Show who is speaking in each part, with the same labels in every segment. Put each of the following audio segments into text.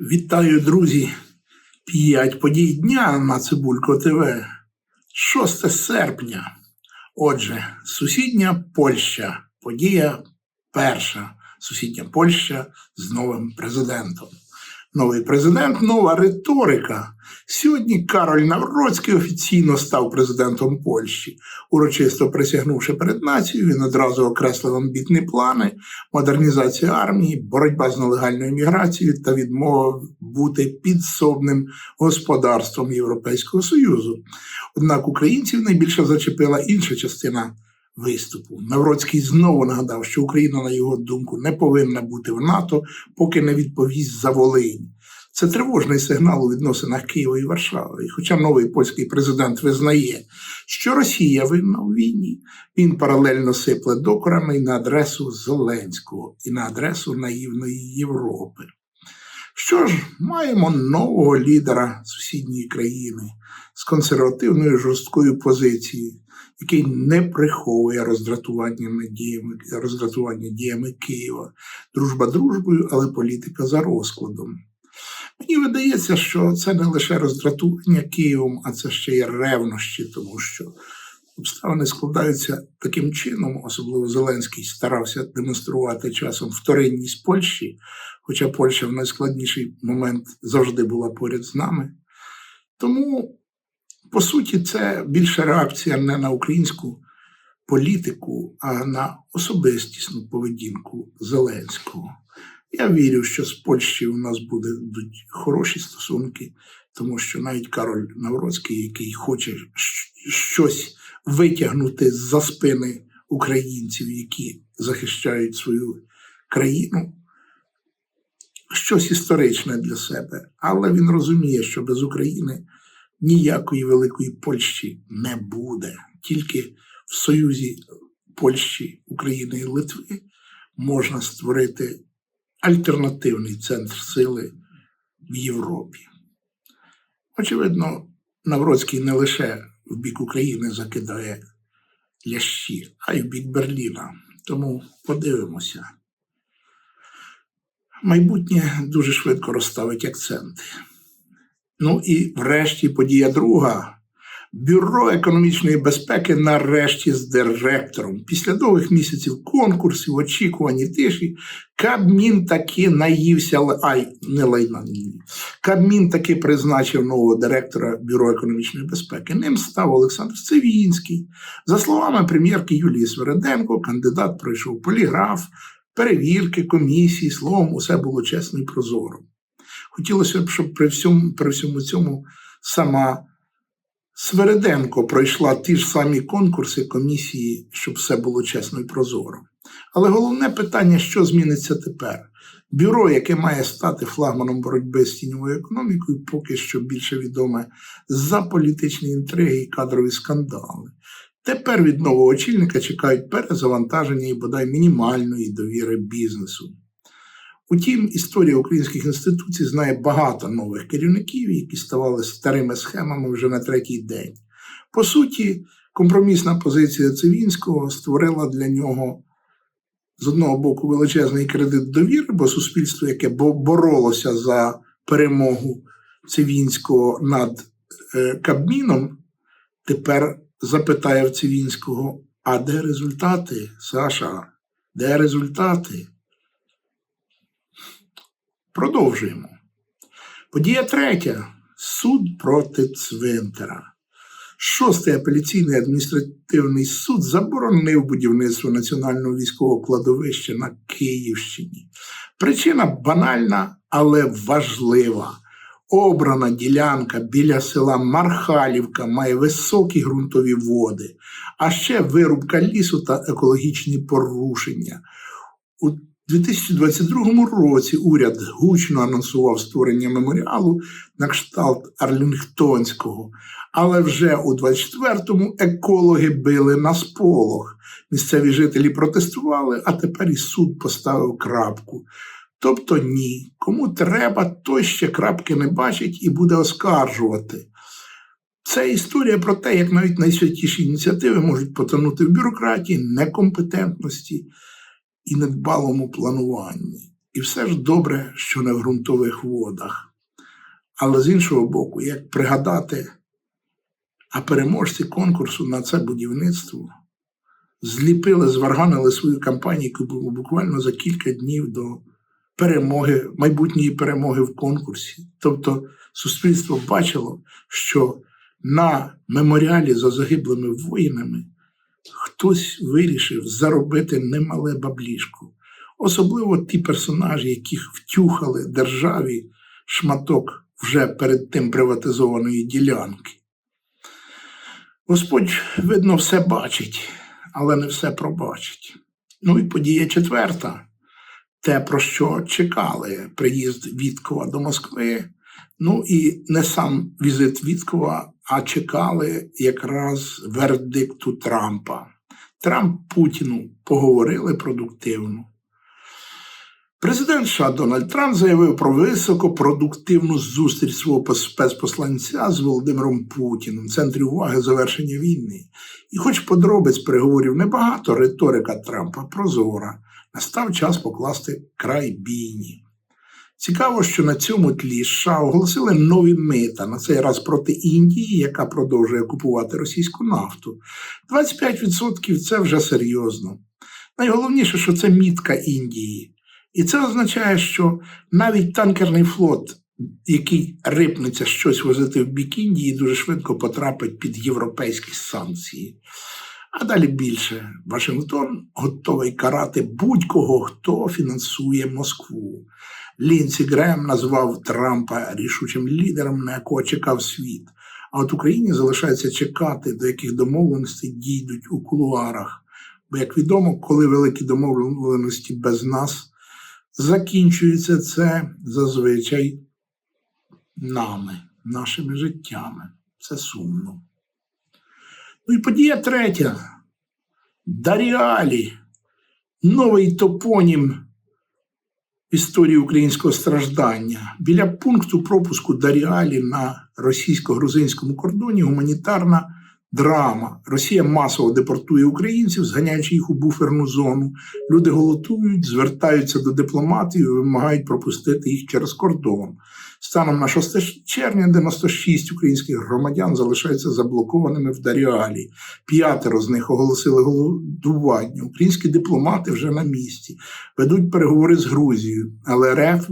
Speaker 1: Вітаю, друзі! П'ять подій дня на Цибулько ТВ. 6 серпня. Отже, сусідня Польща. Подія перша. Сусідня Польща з новим президентом. Новий президент, нова риторика. Сьогодні Кароль Навроцький офіційно став президентом Польщі. Урочисто присягнувши перед нацією, він одразу окреслив амбітні плани, модернізація армії, боротьба з нелегальною міграцією та відмова бути підсобним господарством Європейського Союзу. Однак українців найбільше зачепила інша частина виступу. Навроцький знову нагадав, що Україна, на його думку, не повинна бути в НАТО, поки не відповість за Волинь. Це тривожний сигнал у відносинах Києва і Варшави. Хоча новий польський президент визнає, що Росія винна у війні, він паралельно сипле докорами на адресу Зеленського, і на адресу наївної Європи. Що ж, маємо нового лідера сусідньої країни з консервативною жорсткою позицією, який не приховує роздратування діями, роздратування діями Києва. Дружба дружбою, але політика за розкладом. Мені видається, що це не лише роздратування Києвом, а це ще й ревнощі, тому що обставини складаються таким чином, особливо Зеленський старався демонструвати часом вторинність Польщі, хоча Польща в найскладніший момент завжди була поряд з нами. Тому, по суті, це більше реакція не на українську політику, а на особистісну поведінку Зеленського. Я вірю, що з Польщі у нас будуть хороші стосунки, тому що навіть Кароль Навроцький, який хоче щось витягнути з-за спини українців, які захищають свою країну, щось історичне для себе. Але він розуміє, що без України ніякої великої Польщі не буде. Тільки в Союзі Польщі, України і Литви можна створити альтернативний центр сили в Європі. Очевидно, Навроцький не лише в бік України закидає лящі, а й в бік Берліна. Тому подивимося. Майбутнє дуже швидко розставить акценти. Ну і врешті подія друга. Бюро економічної безпеки нарешті з директором. Після довгих місяців конкурсів, очікувань і тиші, Кабмін таки наївся, ай, не лайна. Кабмін таки призначив нового директора Бюро економічної безпеки. Ним став Олександр Цивінський. За словами прем'єрки Юлії Свереденко, кандидат пройшов поліграф, перевірки, комісії, словом, усе було чесно і прозоро. Хотілося б, щоб при всьому, при всьому цьому сама. Свереденко пройшла ті ж самі конкурси комісії, щоб все було чесно і прозоро. Але головне питання, що зміниться тепер? Бюро, яке має стати флагманом боротьби з тіньовою економікою, поки що більше відоме за політичні інтриги і кадрові скандали. Тепер від нового очільника чекають перезавантаження і бодай мінімальної довіри бізнесу. Утім, історія українських інституцій знає багато нових керівників, які ставали старими схемами вже на третій день. По суті, компромісна позиція Цивінського створила для нього з одного боку величезний кредит довіри, бо суспільство, яке боролося за перемогу Цивінського над е, Кабміном, тепер запитає в Цивінського: а де результати, Саша? Де результати? Продовжуємо. Подія третя. Суд проти цвинтара. Шостий апеляційний адміністративний суд заборонив будівництво національного військового кладовища на Київщині. Причина банальна, але важлива. Обрана ділянка біля села Мархалівка має високі ґрунтові води, а ще вирубка лісу та екологічні порушення. У 2022 році уряд гучно анонсував створення меморіалу на кшталт Арлінгтонського, але вже у 24-му екологи били на сполох. Місцеві жителі протестували, а тепер і суд поставив крапку. Тобто ні, кому треба, той ще крапки не бачить і буде оскаржувати. Це історія про те, як навіть найсвятіші ініціативи можуть потонути в бюрократії, некомпетентності і недбалому плануванні. І все ж добре, що в ґрунтових водах. Але з іншого боку, як пригадати, а переможці конкурсу на це будівництво зліпили, зварганили свою кампанію буквально за кілька днів до перемоги, майбутньої перемоги в конкурсі. Тобто суспільство бачило, що на меморіалі за загиблими воїнами хтось вирішив заробити немале баблішко. Особливо ті персонажі, яких втюхали державі шматок вже перед тим приватизованої ділянки. Господь, видно, все бачить, але не все пробачить. Ну і подія четверта. Те, про що чекали приїзд Віткова до Москви. Ну і не сам візит Віткова, а чекали якраз вердикту Трампа. Трамп Путіну поговорили продуктивно. Президент США Дональд Трамп заявив про високопродуктивну зустріч свого спецпосланця з Володимиром Путіним в центрі уваги завершення війни. І, хоч подробиць переговорів небагато, риторика Трампа прозора, настав час покласти край бійні. Цікаво, що на цьому тлі США оголосили нові мита, на цей раз проти Індії, яка продовжує купувати російську нафту. 25% це вже серйозно. Найголовніше, що це мітка Індії. І це означає, що навіть танкерний флот, який рипнеться щось возити в бік Індії, дуже швидко потрапить під європейські санкції. А далі більше Вашингтон готовий карати будь-кого, хто фінансує Москву. Лінсі Грем назвав Трампа рішучим лідером, на якого чекав світ. А от Україні залишається чекати, до яких домовленостей дійдуть у кулуарах. Бо, як відомо, коли великі домовленості без нас закінчується це зазвичай нами, нашими життями. Це сумно. Ну і подія третя. Даріалі, новий топонім історії українського страждання. Біля пункту пропуску Даріалі на російсько-грузинському кордоні гуманітарна драма. Росія масово депортує українців, зганяючи їх у буферну зону. Люди голодують, звертаються до дипломатів вимагають пропустити їх через кордон. Станом на 6 червня 96 українських громадян залишаються заблокованими в Даріалі. П'ятеро з них оголосили голодування. Українські дипломати вже на місці, ведуть переговори з Грузією, але РФ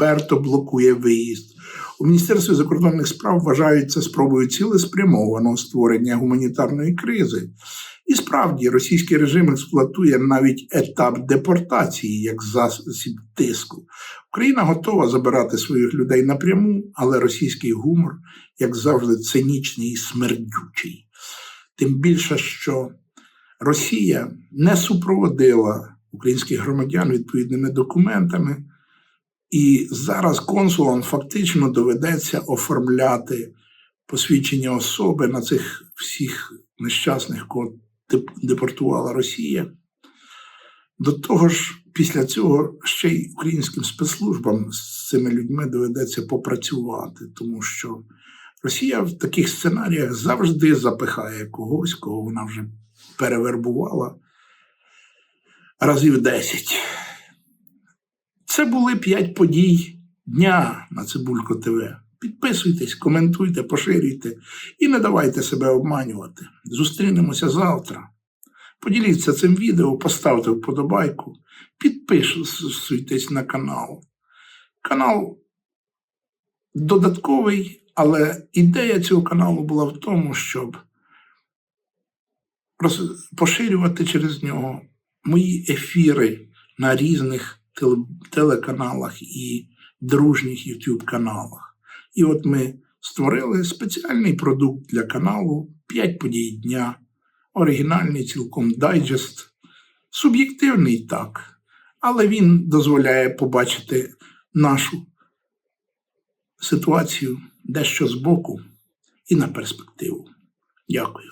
Speaker 1: перто блокує виїзд. У Міністерстві закордонних справ вважають це спробою цілеспрямованого створення гуманітарної кризи. І справді російський режим експлуатує навіть етап депортації як засіб тиску. Україна готова забирати своїх людей напряму, але російський гумор, як завжди, цинічний і смердючий. Тим більше, що Росія не супроводила українських громадян відповідними документами. І зараз консулам фактично доведеться оформляти посвідчення особи на цих всіх нещасних, кого депортувала Росія. До того ж, після цього ще й українським спецслужбам з цими людьми доведеться попрацювати, тому що Росія в таких сценаріях завжди запихає когось, кого вона вже перевербувала разів 10. Це були п'ять подій дня на Цибулько ТВ. Підписуйтесь, коментуйте, поширюйте і не давайте себе обманювати. Зустрінемося завтра. Поділіться цим відео, поставте вподобайку, підписуйтесь на канал. Канал додатковий, але ідея цього каналу була в тому, щоб поширювати через нього мої ефіри на різних телеканалах і дружніх YouTube каналах. І от ми створили спеціальний продукт для каналу «5 подій дня, оригінальний цілком дайджест, суб'єктивний так, але він дозволяє побачити нашу ситуацію дещо збоку і на перспективу. Дякую.